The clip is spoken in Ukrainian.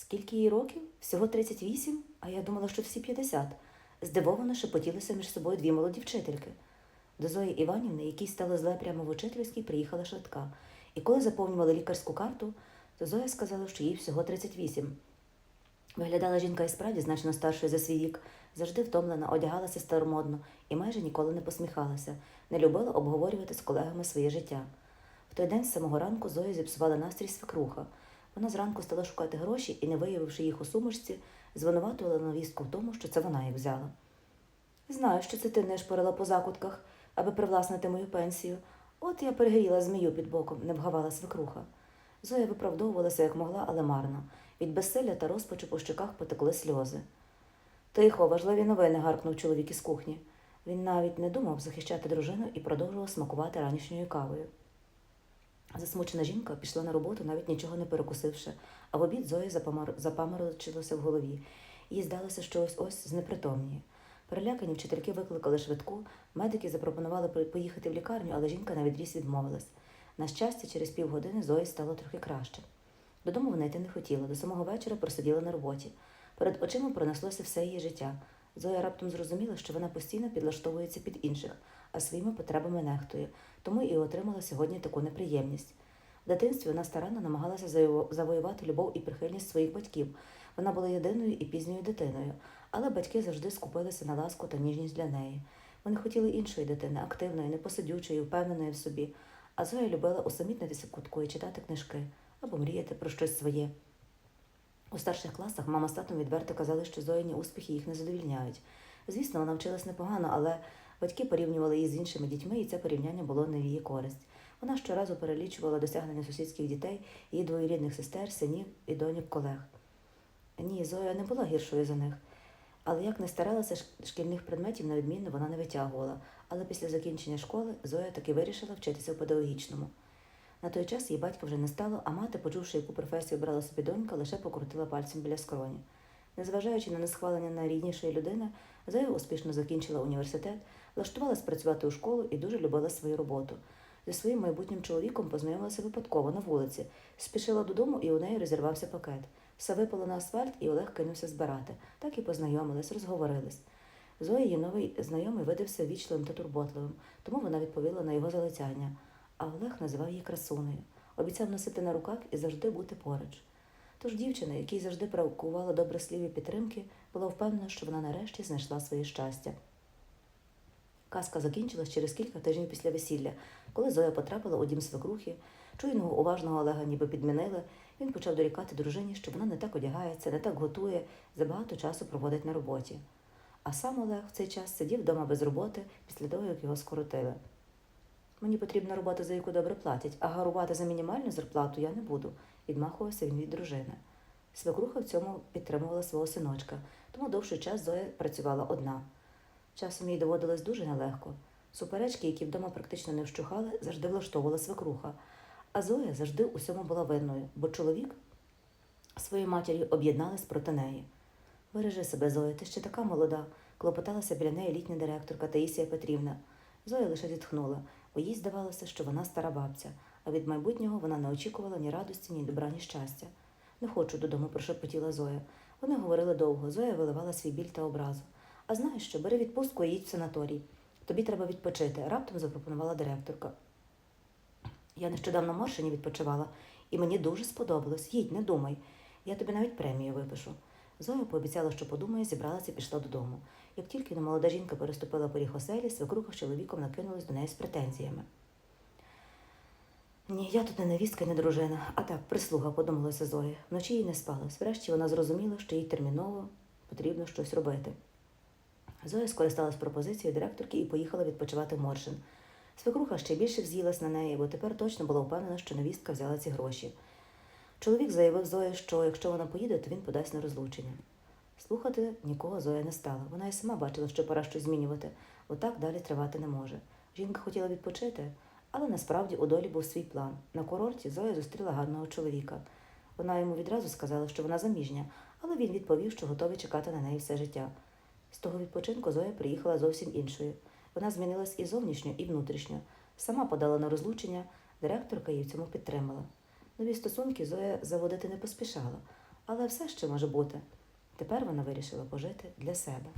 Скільки їй років? Всього 38, а я думала, що всі 50. Здивовано шепотілися між собою дві молоді вчительки. До Зої Іванівни, якій стало зле прямо в учительській, приїхала швидка. І коли заповнювали лікарську карту, то Зоя сказала, що їй всього 38. Виглядала жінка і справді значно старшою за свій вік, завжди втомлена, одягалася старомодно і майже ніколи не посміхалася, не любила обговорювати з колегами своє життя. В той день з самого ранку Зоя зіпсувала настрій свекруха. Вона зранку стала шукати гроші і, не виявивши їх у сумочці, звинуватувала новістку в тому, що це вона їх взяла. Знаю, що це ти не шпорила по закутках, аби привласнити мою пенсію. От я перегріла змію під боком, не вгавала свекруха. Зоя виправдовувалася як могла, але марно. Від безсилля та розпачу по щоках потекли сльози. Тихо, важливі новини, гаркнув чоловік із кухні. Він навіть не думав захищати дружину і продовжував смакувати ранішньою кавою. Засмучена жінка пішла на роботу, навіть нічого не перекусивши, а в обід Зоя запаморочилася в голові. Їй здалося, що ось ось знепритомніє. Перелякані вчительки викликали швидку, медики запропонували поїхати в лікарню, але жінка на відріз відмовилась. На щастя, через півгодини Зої стало трохи краще. Додому вона йти не хотіла, до самого вечора просиділа на роботі. Перед очима пронеслося все її життя. Зоя раптом зрозуміла, що вона постійно підлаштовується під інших, а своїми потребами нехтує, тому і отримала сьогодні таку неприємність. В дитинстві вона старанно намагалася завоювати любов і прихильність своїх батьків. Вона була єдиною і пізньою дитиною, але батьки завжди скупилися на ласку та ніжність для неї. Вони хотіли іншої дитини, активної, непосидючої, впевненої в собі. А Зоя любила усамітнитися в кутку і читати книжки або мріяти про щось своє. У старших класах мама з татом відверто казали, що Зоїні успіхи їх не задовільняють. Звісно, вона вчилась непогано, але батьки порівнювали її з іншими дітьми, і це порівняння було не в її користь. Вона щоразу перелічувала досягнення сусідських дітей, її двоюрідних сестер, синів і доньок колег. Ні, Зоя не була гіршою за них. Але як не старалася, шкільних предметів на відмінно вона не витягувала. Але після закінчення школи Зоя таки вирішила вчитися в педагогічному. На той час її батька вже не стало, а мати, почувши, яку професію брала собі донька, лише покрутила пальцем біля скроні. Незважаючи на несхвалення найріднішої людини, Зоя успішно закінчила університет, влаштувалась працювати у школу і дуже любила свою роботу. Зі своїм майбутнім чоловіком познайомилася випадково на вулиці, спішила додому, і у неї розірвався пакет. Все випало на асфальт, і Олег кинувся збирати. Так і познайомились, розговорились. Зої її новий знайомий видався вічливим та турботливим, тому вона відповіла на його залицяння. А Олег називав її красунею, обіцяв носити на руках і завжди бути поруч. Тож дівчина, якій завжди бракувало добрих слів і підтримки, була впевнена, що вона нарешті знайшла своє щастя. Казка закінчилась через кілька тижнів після весілля, коли Зоя потрапила у дім свекрухи. Чуйного уважного Олега ніби підмінили. Він почав дорікати дружині, що вона не так одягається, не так готує, забагато часу проводить на роботі. А сам Олег в цей час сидів вдома без роботи після того, як його скоротили. Мені потрібна робота, за яку добре платять, а гарувати за мінімальну зарплату я не буду, відмахувався він від дружини. Свекруха в цьому підтримувала свого синочка, тому довший час Зоя працювала одна. Часом їй доводилось дуже нелегко. Суперечки, які вдома практично не вщухали, завжди влаштовувала свекруха. А Зоя завжди усьому була винною, бо чоловік своєю матір'ю об'єднались проти неї. Бережи себе, Зоя, ти ще така молода, клопоталася біля неї літня директорка Таїсія Петрівна. Зоя лише зітхнула, бо їй здавалося, що вона стара бабця, а від майбутнього вона не очікувала ні радості, ні добра, ні щастя. Не хочу додому, прошепотіла Зоя. Вони говорили довго. Зоя виливала свій біль та образу. А знаєш що, бери відпустку і їдь в санаторій. Тобі треба відпочити, раптом запропонувала директорка. Я нещодавно в Моршині відпочивала, і мені дуже сподобалось. Їдь, не думай. Я тобі навіть премію випишу. Зоя пообіцяла, що подумає, зібралася і пішла додому. Як тільки молода жінка переступила поріг оселі, свекруха з чоловіком накинулась до неї з претензіями. Ні, я тут не невістка не дружина, а так, прислуга, подумалася Зоя. Вночі їй не спалось. Врешті вона зрозуміла, що їй терміново потрібно щось робити. Зоя скористалась пропозицією директорки і поїхала відпочивати в Моршин. Свекруха ще більше вз'їлась на неї, бо тепер точно була впевнена, що невістка взяла ці гроші. Чоловік заявив Зої, що якщо вона поїде, то він подасть на розлучення. Слухати нікого Зоя не стала. Вона і сама бачила, що пора щось змінювати. Отак далі тривати не може. Жінка хотіла відпочити, але насправді у долі був свій план. На курорті Зоя зустріла гарного чоловіка. Вона йому відразу сказала, що вона заміжня, але він відповів, що готовий чекати на неї все життя. З того відпочинку Зоя приїхала зовсім іншою. Вона змінилась і зовнішньо, і внутрішньо. Сама подала на розлучення, директорка її в цьому підтримала. Нові стосунки Зоя заводити не поспішала, але все ще може бути. Тепер вона вирішила пожити для себе.